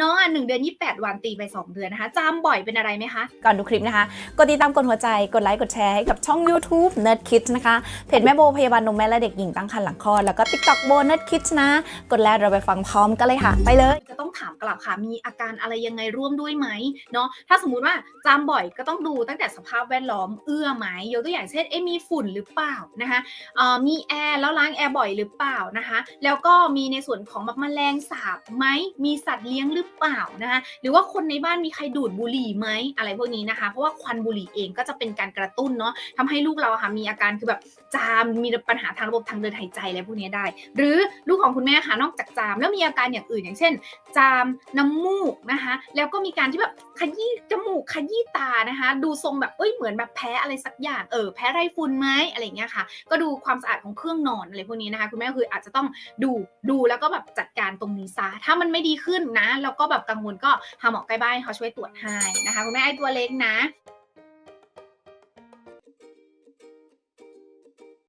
น้องอะหนึ่งเดือนยี่แปดวันตีไปสองเดือนนะคะจำบ่อยเป็นอะไรไหมคะ ก่อนดูคลิปนะคะ กดติดตามกดหัวใจ กดไลค์ กดแชร์ให้กับช่อง YouTube Nerd Kids นะคะ เพจแม่โบพยาบาลนมแม่และเด็กหญิงตั้งครรภ์หลังคลอด แล้วก็ TikTok โบ Nerd Kids นะ กดแล้วเราไปฟังพร้อมกันเลยค่ะ ไปเลย ถามกลับค่ะ มีอาการอะไรยังไงร่วมด้วยไหมเนาะถ้าสมมุติว่าจามบ่อยก็ต้องดูตั้งแต่สภาพแวดล้อมเอื้อไหมยกตัวอย่างเช่นเอ๊มีฝุ่นหรือเปล่านะคะเอ่อมีแอร์แล้วล้างแอร์บ่อยหรือเปล่านะคะแล้วก็มีในส่วนของแบบแมลงสาบไหมมีสัตว์เลี้ยงหรือเปล่านะคะหรือว่าคนในบ้านมีใครดูดบุหรี่ไหมอะไรพวกนี้นะคะ เพราะว่าควันบุหรี่เองก็จะเป็นการกระตุ้นเนาะทำให้ลูกเราค่ะมีอาการคือแบบจามมีปัญหาทางระบบทางเดินหายใจอะไรพวกนี้ได้ หรือลูกของคุณแม่ค่ะนอกจากจามแล้วมีอาการอย่างอื่นอย่างเช่น จามน้ำมูกนะคะ แล้วก็มีการที่แบบขยี้จมูกขยี้ตานะคะ ดูทรงแบบเอ้ยเหมือนแบบแพ้อะไรสักอย่างเออแพ้ไรฝุ่นไหมอะไรเงี้ยค่ะ ก็ดูความสะอาดของเครื่องนอนอะไรพวกนี้นะคะคุณแม่คืออาจจะต้องดูดูแล้วก็แบบจัดการตรงนี้ซะถ้ามันไม่ดีขึ้นนะแล้วก็แบบกังวลก็หาหมอใกล้บ้านเขาช่วยตรวจให้นะคะคุณแม่ไอตัวเล็กนะ